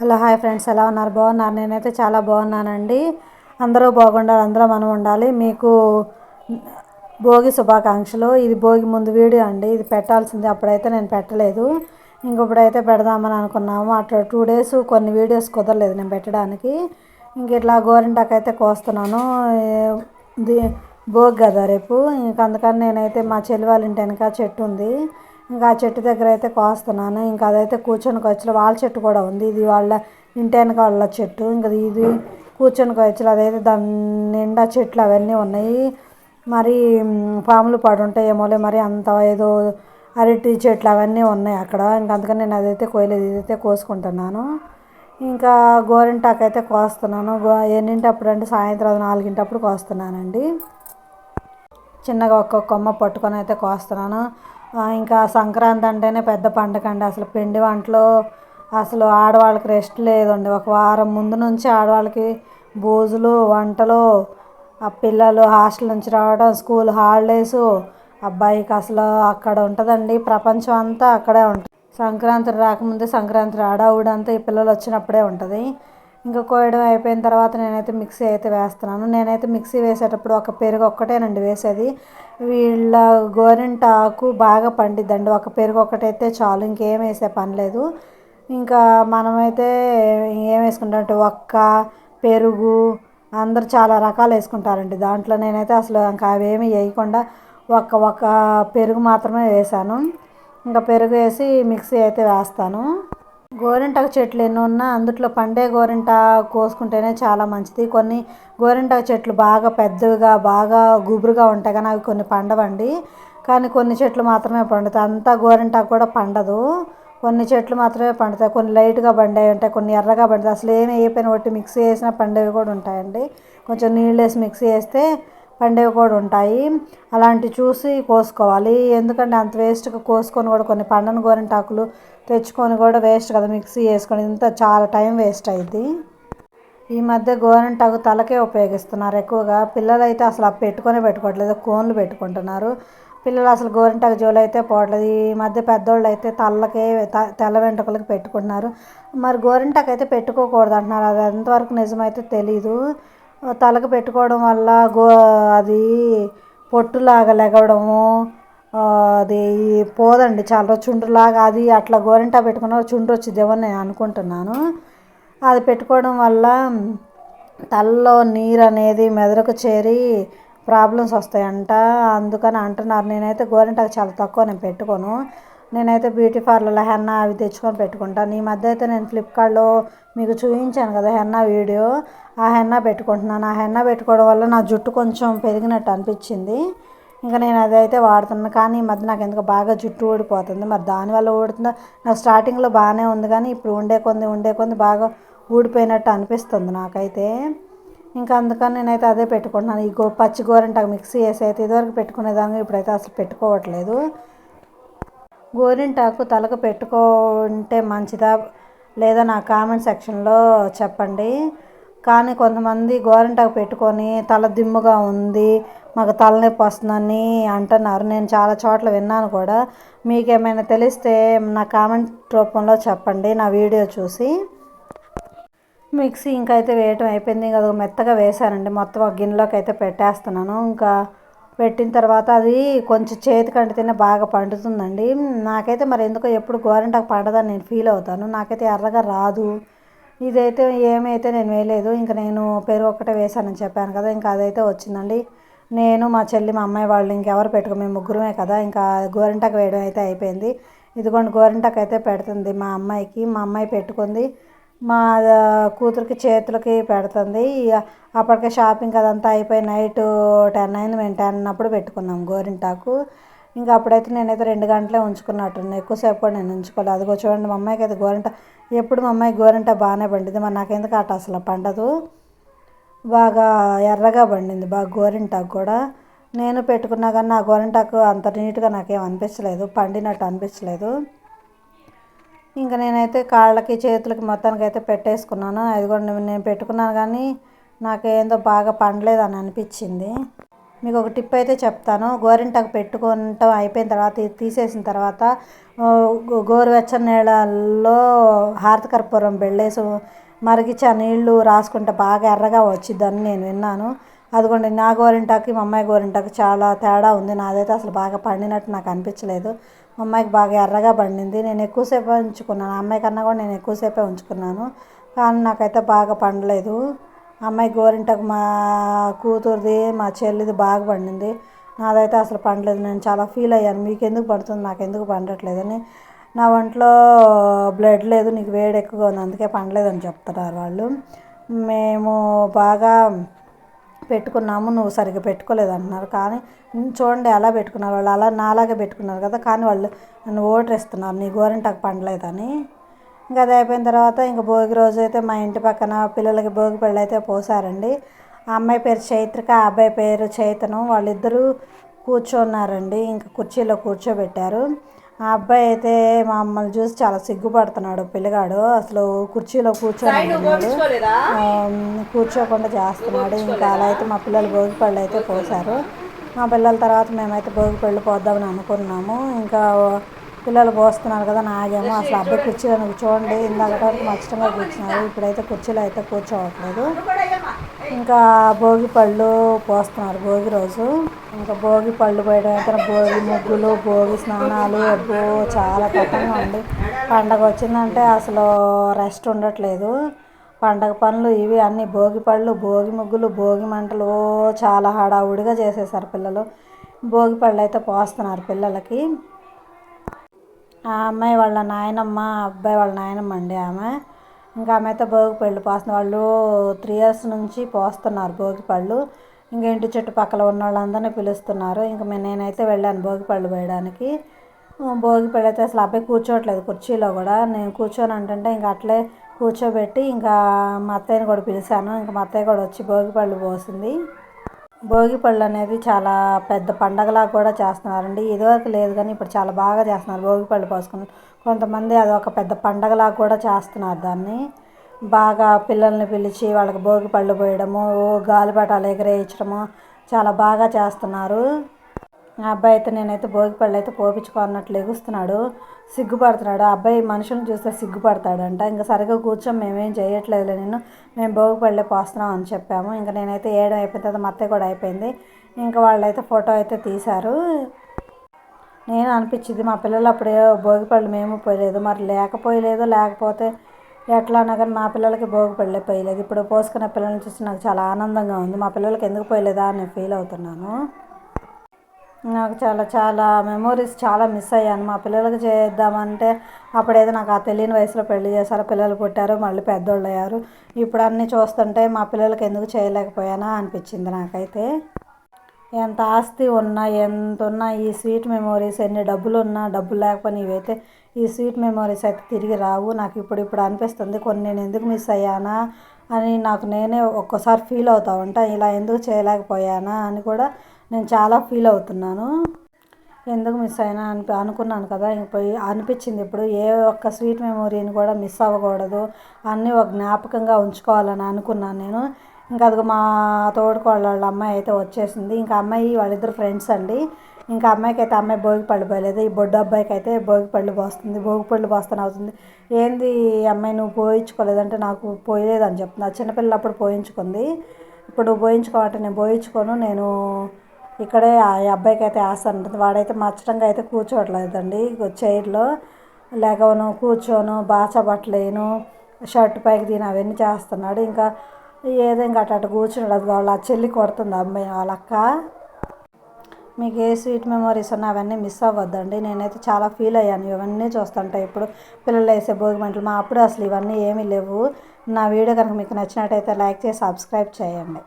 Hello hi friends. ఎలా ఉన్నారు? బాగున్నారు? నేనైతే చాలా బాగున్నానండి. అందరూ బాగుండాలి. అందరూ మనం ఉండాలి. మీకు భోగి శుభాకాంక్షలు. ఇది భోగి ముందు వీడియో అండి. ఇది పెట్టాల్సింది అప్పుడైతే నేను పెట్టలేదు. ఇంకొప్పుడైతే పెడదామని అనుకున్నాము. అట్లా టూ డేస్ కొన్ని వీడియోస్ కుదరలేదు నేను పెట్టడానికి. ఇంక ఇట్లా గోరింటాకైతే కోస్తున్నాను. ఇది భోగి కదా రేపు. ఇంక అందుకని నేనైతే మా చెల్లి వాళ్ళ ఇంటి వెనక చెట్టు ఉంది. ఇంకా ఆ చెట్టు దగ్గర అయితే కోస్తున్నాను. ఇంకా అదైతే కూర్చొని వచ్చి వాళ్ళ చెట్టు కూడా ఉంది. ఇది వాళ్ళ ఇంటి వెనక వాళ్ళ చెట్టు. ఇంకా ఇది కూర్చొని వచ్చి అదైతే దాని నిండా చెట్లు అవన్నీ ఉన్నాయి. మరి పాములు పడి ఉంటాయేమోలే మరి అంత ఏదో అరటి చెట్లు అవన్నీ ఉన్నాయి అక్కడ. ఇంకా అందుకని నేను అదైతే కోయలేదు. ఇదైతే కోసుకుంటున్నాను. ఇంకా గోరింటాకు అయితే కోస్తున్నాను. గో ఎన్నింటప్పుడు అంటే సాయంత్రం నాలుగింటప్పుడు కోస్తున్నానండి. చిన్నగా ఒక్క కొమ్మ పట్టుకొని అయితే కోస్తున్నాను. ఇంకా సంక్రాంతి అంటేనే పెద్ద పండగ అండి. అసలు పిండి వంటలు అసలు ఆడవాళ్ళకి రెస్ట్ లేదండి. ఒక వారం ముందు నుంచి ఆడవాళ్ళకి భోజులు వంటలు ఆ పిల్లలు హాస్టల్ నుంచి రావడం స్కూల్ హాలిడేస్ అబ్బాయికి అసలు అక్కడ ఉంటుందండి. ప్రపంచం అంతా అక్కడే ఉంటుంది. సంక్రాంతి రాకముందే సంక్రాంతి రాడావుడంతా ఈ పిల్లలు వచ్చినప్పుడే ఉంటుంది. ఇంకా కోయడం అయిపోయిన తర్వాత నేనైతే మిక్సీ అయితే వేస్తున్నాను. నేనైతే మిక్సీ వేసేటప్పుడు ఒక పెరుగు ఒక్కటేనండి వేసేది. వీళ్ళ గోరింటాకు బాగా పండిద్దండి. ఒక పెరుగు ఒకటైతే చాలు ఇంకేం వేసే పని లేదు. ఇంకా మనమైతే ఏం వేసుకుంటామంటే ఒక్క పెరుగు అందరు చాలా రకాలు వేసుకుంటారండి. దాంట్లో నేనైతే అసలు ఇంకా అవేమి వేయకుండా ఒక్క ఒక్క పెరుగు మాత్రమే వేసాను. ఇంకా పెరుగు వేసి మిక్సీ అయితే వేస్తాను. గోరింటాకు చెట్లు ఎన్ని ఉన్నా అందుట్లో పండే గోరింటాకు కోసుకుంటేనే చాలా మంచిది. కొన్ని గోరింటాకు చెట్లు బాగా పెద్దవిగా బాగా గుబురుగా ఉంటాయి కానీ అవి కొన్ని పండవండి. కానీ కొన్ని చెట్లు మాత్రమే పండుతాయి. అంతా గోరింటాకు కూడా పండదు. కొన్ని చెట్లు మాత్రమే పండుతాయి. కొన్ని లైట్గా పండేవి ఉంటాయి కొన్ని ఎర్రగా పండుతాయి. అసలు ఏమి వేయపోయిన ఒకటి మిక్సీ వేసిన పండేవి కూడా ఉంటాయండి. కొంచెం నీళ్ళు వేసి మిక్సీ వేస్తే పండేవి కూడా ఉంటాయి. అలాంటివి చూసి కోసుకోవాలి. ఎందుకంటే అంత వేస్ట్గా కోసుకొని కూడా కొన్ని పండని గోరింటాకులు తెచ్చుకొని కూడా వేస్ట్ కదా మిక్సీ వేసుకొని. ఇంత చాలా టైం వేస్ట్ అయింది. ఈ మధ్య గోరింటాకు తలకే ఉపయోగిస్తున్నారు ఎక్కువగా. పిల్లలు అయితే అసలు ఆ పెట్టుకొని పెట్టుకోవట్లేదు కోన్లు పెట్టుకుంటున్నారు. పిల్లలు అసలు గోరింటాకు జోలు అయితే పోవట్లేదు. ఈ మధ్య పెద్దోళ్ళు అయితే తలకే తెల్ల వెంట్రుకలకు పెట్టుకుంటున్నారు. మరి గోరింటాకు అయితే పెట్టుకోకూడదు అంటున్నారు. అది ఎంతవరకు నిజమైతే తెలీదు. తలకు పెట్టుకోవడం వల్ల గో అది పొట్టులాగా లెగవడము అది పోదండి చాలా చుండ్రులాగా అది అట్లా గోరింటా పెట్టుకున్న చుండ్రు వచ్చిద్దేమో నేను అనుకుంటున్నాను. అది పెట్టుకోవడం వల్ల తలలో నీరు అనేది మెదడుకు చేరి ప్రాబ్లమ్స్ వస్తాయంట. అందుకని అంటున్నారు. నేనైతే గోరింటాకు చాలా తక్కువ నేను పెట్టుకోను. నేనైతే బ్యూటీ పార్లర్లో హెన్నా అవి తెచ్చుకొని పెట్టుకుంటాను ఈ మధ్య అయితే నేను ఫ్లిప్కార్ట్లో మీకు చూపించాను కదా హెన్నా వీడియో. ఆ హెన్నా పెట్టుకుంటున్నాను. ఆ హెన్నా పెట్టుకోవడం వల్ల నా జుట్టు కొంచెం పెరిగినట్టు అనిపించింది. ఇంకా నేను అదైతే వాడుతున్నాను కానీ ఈ మధ్య నాకు ఎందుకు బాగా జుట్టు ఊడిపోతుంది. మరి దానివల్ల ఊడుతుందో నాకు స్టార్టింగ్లో బాగానే ఉంది. కానీ ఇప్పుడు ఉండే కొంది ఉండే కొంది బాగా ఊడిపోయినట్టు అనిపిస్తుంది నాకైతే. ఇంకా అందుకని నేనైతే అదే పెట్టుకుంటున్నాను. ఈ గో పచ్చి గోరింటాకు మిక్సీ వేసి అయితే ఇదివరకు పెట్టుకునేదాన్ని ఇప్పుడైతే అసలు పెట్టుకోవట్లేదు. గోరింటాకు తలకు పెట్టుకుంటే మంచిదా లేదా నా కామెంట్ సెక్షన్లో చెప్పండి. కానీ కొంతమంది గోరింటాకు పెట్టుకొని తల దిమ్ముగా ఉంది. మాకు తలనొప్పి వస్తుందని అంటున్నారు. నేను చాలా చోట్ల విన్నాను కూడా. మీకు ఏమైనా తెలిస్తే నా కామెంట్ రూపంలో చెప్పండి నా వీడియో చూసి. మిక్సీ ఇంకా అయితే వేయటం అయిపోయింది. ఇంకా మెత్తగా వేసానండి మొత్తం ఒక గిన్నెలోకి అయితే పెట్టేస్తున్నాను. ఇంకా పెట్టిన తర్వాత అది కొంచెం చేతి కంటితేనే బాగా పండుతుందండి. నాకైతే మరి ఎందుకో ఎప్పుడు గోరింటాకు పండదని నేను ఫీల్ అవుతాను. నాకైతే ఎర్రగా రాదు. ఇదైతే ఏమైతే నేను వేయలేదు. ఇంకా నేను పెరుగు ఒక్కటే వేసానని చెప్పాను కదా. ఇంకా అదైతే వచ్చిందండి. నేను మా చెల్లి మా అమ్మాయి వాళ్ళు ఇంకెవరు పెట్టుకో మేము ముగ్గురమే కదా ఇంకా గోరింటకు వేయడం అయితే అయిపోయింది. ఇదిగోండి గోరింటకు అయితే పెడుతుంది మా అమ్మాయికి. మా అమ్మాయి పెట్టుకుంది. మా కూతురికి చేతులకి పెడుతుంది. అప్పటికే షాపింగ్ అదంతా అయిపోయి నైట్ టెన్ అయింది. మేము టెన్ అప్పుడు పెట్టుకున్నాం గోరింటాకు. ఇంకా అప్పుడైతే నేనైతే రెండు గంటలే ఉంచుకున్నట్టున్నాను ఎక్కువసేపు కూడా నేను ఉంచుకోలేదు. అదిగో చూడండి మా అమ్మాయికి అయితే గోరింట ఎప్పుడు మా అమ్మాయి గోరింట బాగానే పండింది మరి నాకెందుకు అట అసలు పండదు? బాగా ఎర్రగా పండింది బాగా గోరింటాకు కూడా. నేను పెట్టుకున్నా కానీ నా గోరింటాకు అంత నీట్గా నాకేం అనిపించలేదు పండినట్టు అనిపించలేదు. ఇంకా నేనైతే కాళ్ళకి చేతులకి మొత్తానికి అయితే పెట్టేసుకున్నాను. అది కూడా నేను పెట్టుకున్నాను కానీ నాకేందో బాగా పండలేదు అని అనిపించింది. మీకు ఒక టిప్ అయితే చెప్తాను. గోరింటాకు పెట్టుకుంటాం అయిపోయిన తర్వాత తీసేసిన తర్వాత గో- గోరువెచ్చని నీళ్ళల్లో హారతకర్పూరం బెళ్ళేసి మరిగించి ఆ నీళ్ళు రాసుకుంటే బాగా ఎర్రగా వచ్చిద్దని నేను విన్నాను. అదిగోండి నా గోరింటాకి మా అమ్మాయి గోరింటాకి చాలా తేడా ఉంది. నాదైతే అసలు బాగా పండినట్టు నాకు అనిపించలేదు. మా అమ్మాయికి బాగా ఎర్రగా పండింది. నేను ఎక్కువసేపు ఉంచుకున్నాను. అమ్మాయి కన్నా కూడా నేను ఎక్కువసేపే ఉంచుకున్నాను. కానీ నాకైతే బాగా పండలేదు. అమ్మాయి గోరింటకు మా కూతురుది మా చెల్లిది బాగా పండింది. నాదైతే అసలు పండలేదు. నేను చాలా ఫీల్ అయ్యాను. మీకు ఎందుకు పడుతుంది? నాకు ఎందుకు పండట్లేదని. నా ఒంట్లో బ్లడ్ లేదు నీకు వేడి ఎక్కువగా ఉంది అందుకే పండలేదని చెప్తున్నారు వాళ్ళు. మేము బాగా పెట్టుకున్నాము నువ్వు సరిగ్గా పెట్టుకోలేదు అంటున్నారు కానీ చూడండి అలా పెట్టుకున్నారు వాళ్ళు అలా నాలాగే పెట్టుకున్నారు కదా కానీ వాళ్ళు నన్ను ఓటరిస్తున్నారు నీ గోరింటాకు పండలేదని. ఇంకా అది అయిపోయిన తర్వాత ఇంకా భోగి రోజు అయితే మా ఇంటి పక్కన పిల్లలకి భోగి పెళ్ళి అయితే పోసారండి. ఆ అమ్మాయి పేరు చైత్రిక ఆ అబ్బాయి పేరు చైతను వాళ్ళిద్దరూ కూర్చున్నారండి ఇంకా కుర్చీలో కూర్చోబెట్టారు. ఆ అబ్బాయి అయితే మమ్మల్ని చూసి చాలా సిగ్గుపడుతున్నాడు పిల్లగాడు. అసలు కుర్చీలో. ఆ, కూర్చోకుండా చేస్తున్నాడు. ఇంకా అలా అయితే మా పిల్లలు భోగి పళ్ళు అయితే పోసారు మా పిల్లల తర్వాత మేమైతే భోగి పళ్ళు పోద్దామని అనుకున్నాము. ఇంకా పిల్లలు పోస్తున్నారు కదా నాగేమో. అసలు అబ్బాయి కుర్చీలో చూడండి ఇందాక వరకు మచ్చటంగా కూర్చున్నారు. ఇప్పుడైతే కుర్చీలో అయితే కూర్చోవట్లేదు. ఇంకా భోగి పళ్ళు పోస్తున్నారు భోగి రోజు. ఇంకా భోగి పళ్ళు పోయడం అయితే భోగి ముగ్గులు భోగి స్నానాలు అబ్బో చాలా కష్టంగా ఉంది. పండగ వచ్చిందంటే అసలు రెస్ట్ ఉండట్లేదు. పండగ పనులు ఇవి అన్ని భోగి పళ్ళు భోగి ముగ్గులు భోగి మంటలు చాలా హడావుడిగా చేసేసారు పిల్లలు. భోగి పళ్ళు అయితే పోస్తున్నారు పిల్లలకి. ఆ అమ్మాయి వాళ్ళ నాయనమ్మ అబ్బాయి వాళ్ళ నాయనమ్మ అండి ఆమె. ఇంకా ఆమె అయితే భోగి పళ్ళు పోస్తున్న వాళ్ళు త్రీ ఇయర్స్ నుంచి పోస్తున్నారు భోగి పళ్ళు. ఇంకా ఇంటి చుట్టుపక్కల ఉన్న వాళ్ళందరినీ పిలుస్తున్నారు. ఇంకా నేనైతే వెళ్ళాను భోగిపళ్ళు వేయడానికి. పోయడానికి అయితే అసలు అబ్బాయి కూర్చోవట్లేదు కుర్చీలో కూడా. నేను కూర్చొని అంటుంటే ఇంకా అట్లే కూర్చోబెట్టి ఇంకా మా అత్తయ్యని కూడా పిలిచాను. ఇంకా మా అత్తయ్య కూడా వచ్చి భోగిపళ్ళు పోసింది. భోగిపళ్ళు అనేది చాలా పెద్ద పండగలా కూడా చేస్తున్నారండి. ఇదివరకు లేదు కానీ ఇప్పుడు చాలా బాగా చేస్తున్నారు భోగిపళ్ళు పోసుకుని. కొంతమంది అది ఒక పెద్ద పండగలా కూడా చేస్తున్నారు దాన్ని. బాగా పిల్లల్ని పిలిచి వాళ్ళకి భోగి పళ్ళు పోయడము ఓ గాలిపటాలు ఎగరేయించడము చాలా బాగా చేస్తున్నారు. ఆ అబ్బాయి అయితే నేనైతే భోగి పళ్ళు అయితే పోపించుకున్నట్లు ఎగుస్తున్నాడు. సిగ్గుపడుతున్నాడు. ఆ అబ్బాయి మనుషులను చూస్తే సిగ్గుపడతాడంట. ఇంకా సరిగ్గా కూర్చొని మేమేం చేయట్లేదులే నేను మేము భోగి పళ్ళే పోస్తున్నాం అని చెప్పాము. ఇంకా నేనైతే ఏడం అయిపోయిన తర్వాత మత్తే కూడా అయిపోయింది. ఇంకా వాళ్ళైతే ఫోటో అయితే తీశారు. నేను అనిపించింది మా పిల్లలు అప్పుడే భోగి పళ్ళు మేము పోయలేదు. మరి లేకపోయలేదో లేకపోతే ఎట్లా అన్నా కానీ మా పిల్లలకి భోగి పళ్ళే పోయలేదు. ఇప్పుడు పోసుకున్న పిల్లల్ని చూసి నాకు చాలా ఆనందంగా ఉంది. మా పిల్లలకి ఎందుకు పోయలేదా అని నేను ఫీల్ అవుతున్నాను. నాకు చాలా చాలా మెమోరీస్ చాలా మిస్ అయ్యాను. మా పిల్లలకి చేద్దామంటే అప్పుడేదో నాకు ఆ తెలియని వయసులో పెళ్ళి చేశారు పిల్లలు పుట్టారు మళ్ళీ పెద్దోళ్ళు అయ్యారు. ఇప్పుడు అన్నీ చూస్తుంటే మా పిల్లలకి ఎందుకు చేయలేకపోయానా అనిపించింది నాకైతే. ఎంత ఆస్తి ఉన్నా ఎంత ఉన్నా ఈ స్వీట్ మెమోరీస్ ఎన్ని డబ్బులు ఉన్నా డబ్బులు లేకపోయినా ఇవైతే ఈ స్వీట్ మెమోరీస్ అయితే తిరిగి రావు. నాకు ఇప్పుడు ఇప్పుడు అనిపిస్తుంది కొన్ని నేను ఎందుకు మిస్ అయ్యానా? అని నాకు నేనే ఒక్కోసారి ఫీల్ అవుతా ఉంటా ఇలా ఎందుకు చేయలేకపోయానా? అని కూడా నేను చాలా ఫీల్ అవుతున్నాను. ఎందుకు మిస్ అయినా అని అనుకున్నాను కదా ఇంక పోయి అనిపించింది ఇప్పుడు ఏ ఒక్క స్వీట్ మెమొరీని కూడా మిస్ అవ్వకూడదు అన్నీ ఒక జ్ఞాపకంగా ఉంచుకోవాలని అనుకున్నాను నేను. ఇంకా అదిగో మా తోడుకోళ్ళ వాళ్ళ అమ్మాయి అయితే వచ్చేసింది. ఇంకా అమ్మాయి వాళ్ళిద్దరు ఫ్రెండ్స్ అండి. ఇంకా అమ్మాయికి అయితే అమ్మాయి భోగి పళ్ళు పోయలేదు. ఈ బొడ్డు అబ్బాయికి అయితే భోగి పళ్ళు పోస్తుంది. భోగి పళ్ళు పోస్తాను అవుతుంది. ఏంది అమ్మాయి నువ్వు పోయించుకోలేదంటే నాకు పోయలేదని చెప్తుంది. ఆ చిన్నపిల్ల అప్పుడు పోయించుకుంది. ఇప్పుడు పోయించుకోవాలంటే నేను పోయించుకోను. నేను ఇక్కడే ఆ అబ్బాయికి అయితే ఆశ ఉంటుంది వాడైతే మచ్చటంగా అయితే కూర్చోవట్లేదండి. చైర్లో లేకవను కూర్చోను బాచబట్టలేను షర్ట్ పైకి దీని అవన్నీ చేస్తున్నాడు. ఇంకా ఏదో ఇంకా అటు అటు కూర్చున్నాడు. అది వాళ్ళ చెల్లి కొడుతుంది అమ్మాయి వాళ్ళ అక్క. మీకు ఏ స్వీట్ మెమరీస్ ఉన్నా అవన్నీ మిస్ అవ్వద్దండి. నేనైతే చాలా ఫీల్ అయ్యాను. ఇవన్నీ చూస్తుంటే ఇప్పుడు పిల్లలు వేసే భోగి మంటలు మా అప్పుడు అసలు ఇవన్నీ ఏమీ లేవు. నా వీడియో కనుక మీకు నచ్చినట్టయితే లైక్ చేసి సబ్స్క్రైబ్ చేయండి.